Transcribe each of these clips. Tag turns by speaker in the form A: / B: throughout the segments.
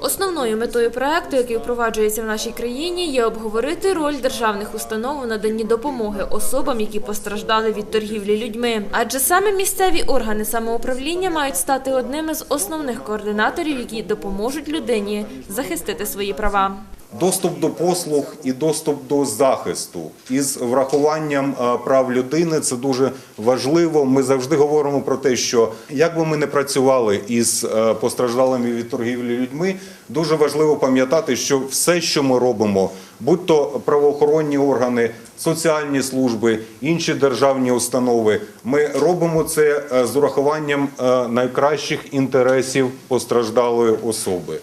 A: Основною метою проекту, який впроваджується в нашій країні, є обговорити роль державних установ у наданні допомоги особам, які постраждали від торгівлі людьми. Адже саме місцеві органи самоуправління мають стати одними з основних координаторів, які допоможуть людині захистити свої права.
B: Доступ до послуг і доступ до захисту із врахуванням е, прав людини це дуже важливо. Ми завжди говоримо про те, що як би ми не працювали із е, постраждалими від торгівлі людьми, дуже важливо пам'ятати, що все, що ми робимо, будь то правоохоронні органи, соціальні служби, інші державні установи, ми робимо це е, з урахуванням найкращих інтересів постраждалої особи.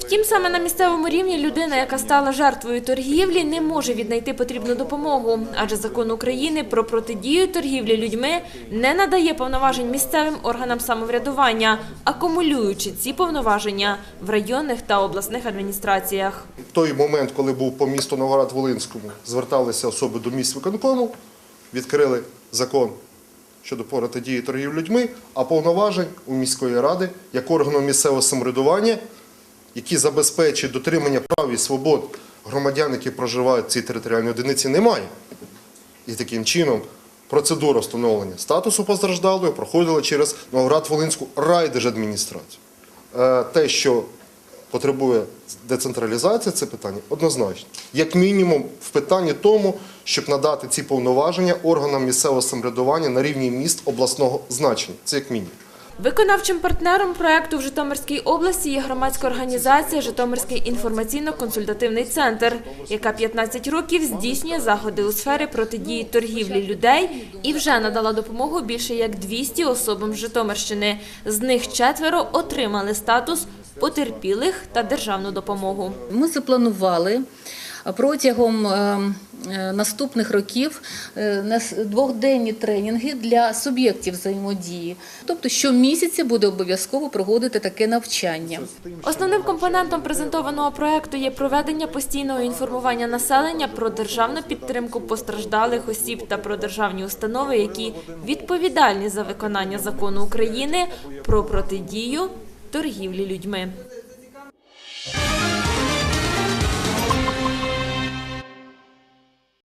A: Втім, саме на місцевому рівні людина, яка стала жертвою торгівлі, не може віднайти потрібну допомогу, адже закон України про протидію торгівлі людьми не надає повноважень місцевим органам самоврядування, акумулюючи ці повноваження в районних та обласних адміністраціях.
C: той момент, коли був по місту Новоград-Волинському, зверталися особи до місць виконкому, відкрили закон щодо протидії торгівлі людьми, а повноважень у міської ради як органу місцевого самоврядування, які забезпечують дотримання прав і свобод громадян, які проживають в цій територіальній одиниці, немає. І таким чином процедура встановлення статусу постраждалої проходила через Новоград-Волинську райдержадміністрацію. Е, Те, що потребує децентралізації, це питання однозначно. Як мінімум, в питанні тому, щоб надати ці повноваження органам місцевого самоврядування на рівні міст обласного значення. Це як мінімум.
A: Виконавчим партнером проекту в Житомирській області є громадська організація Житомирський інформаційно-консультативний центр, яка 15 років здійснює заходи у сфері протидії торгівлі людей і вже надала допомогу більше як 200 особам з Житомирщини. З них четверо отримали статус потерпілих та державну допомогу.
D: Ми запланували протягом е, е, наступних років е, двохденні тренінги для суб'єктів взаємодії. Тобто щомісяця буде обов'язково проводити таке навчання.
A: Основним компонентом презентованого проекту є проведення постійного інформування населення про державну підтримку постраждалих осіб та про державні установи, які відповідальні за виконання закону України про протидію торгівлі людьми.